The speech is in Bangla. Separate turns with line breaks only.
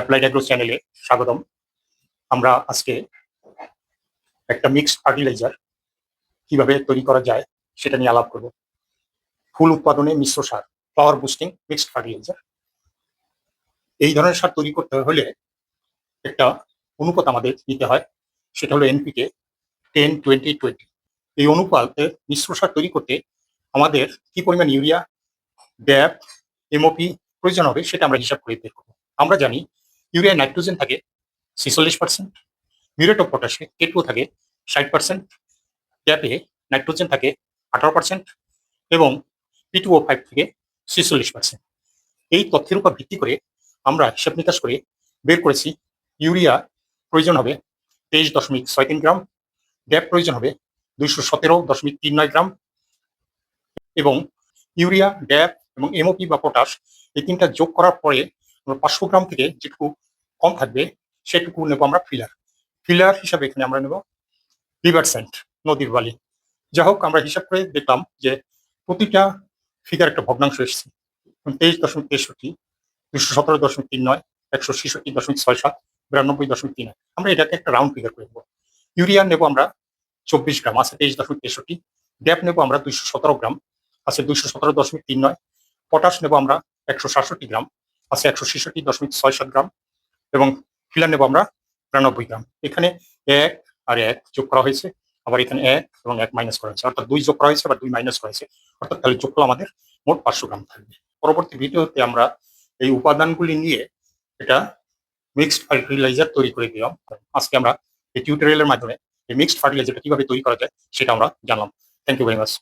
অ্যাপ্লাইড অ্যাগ্রো চ্যানেলে স্বাগতম। আমরা আজকে একটা মিক্সড ফার্টিলাইজার কীভাবে তৈরি করা যায় সেটা নিয়ে আলাপ করব। ফুল উৎপাদনে মিশ্র সার পাওয়ার বুস্টিং মিক্সড ফার্টিলাইজার এই ধরনের সার তৈরি করতে হলে একটা অনুপাত আমাদের নিতে হয়, সেটা হলো এনপিকে টেন টোয়েন্টি টোয়েন্টি এই অনুপাতে মিশ্র সার তৈরি করতে আমাদের কি পরিমাণ ইউরিয়া, ড্যাপ এমওপি প্রয়োজন হবে সেটা আমরা হিসাব করে বের করব। আমরা জানি ইউরিয়া নাইট্রোজেন থাকে ছিচল্লিশ পার্সেন্ট মিউরেট অফ পটাশে কেটু থাকে ষাট পার্সেন্ট ড্যাপে নাইট্রোজেন থাকে আঠারো পার্সেন্ট এবং পি টু ও ফাইভ থেকে ছিচল্লিশ পার্সেন্ট এই তথ্যের উপর ভিত্তি করে আমরা হিসাব নিকাশ করে বের করেছি ইউরিয়া প্রয়োজন হবে তেইশ দশমিক ছয় তিন গ্রাম ড্যাপ প্রয়োজন হবে দুইশো সতেরো দশমিক তিন নয় গ্রাম এবং ইউরিয়া ড্যাপ এবং এমওপি বা পটাশ এই তিনটা যোগ করার পরে পাঁচশো গ্রাম থেকে যেটুকু কম থাকবে, সেটুকু নেব আমরা ফিলার ফিলার হিসাবে এখানে আমরা নেব রিভার সেন্ট নদীর বালি। যাই হোক, আমরা হিসাব করে দেখলাম যে প্রতিটা ফিগার একটা ভগ্নাংশ এসেছে। তেইশ দশমিক তেষট্টি দুশো সতেরো দশমিক তিন নয়, একশো ছেষট্টি দশমিক ছয় সাত, বিরানব্বই দশমিক তিন আমরা এটাকে একটা রাউন্ড ফিগার করে নেব। ইউরিয়া নেব আমরা চব্বিশ গ্রাম, আছে তেইশ দশমিক তেষট্টি। ড্যাপ নেব আমরা দুইশো সতেরো গ্রাম, আছে দুইশো সতেরো দশমিক তিন নয়। পটাশ নেব আমরা একশো সাতষট্টি গ্রাম। আছে একশো ছেষট্টি দশমিক ছয় সাত গ্রাম এবং ফিলার নেব আমরা বিরানব্বই গ্রাম। এখানে এক আর এক যোগ করা হয়েছে, আবার এখানে এক এবং এক মাইনাস করা হয়েছে। অর্থাৎ দুই যোগ করা হয়েছে, আবার দুই মাইনাস করা হয়েছে। অর্থাৎ তাহলে যোগফল আমাদের মোট পাঁচশো গ্রাম থাকবে। পরবর্তী ভিডিওতে আমরা এই উপাদানগুলি নিয়ে এটা মিক্সড ফার্টিলাইজার তৈরি করে দিলাম। আজকে আমরা এই টিউটোরিয়ালের মাধ্যমে এই মিক্সড ফার্টিলাইজারটা কীভাবে তৈরি করা যায় সেটা আমরা জানলাম। Thank you very much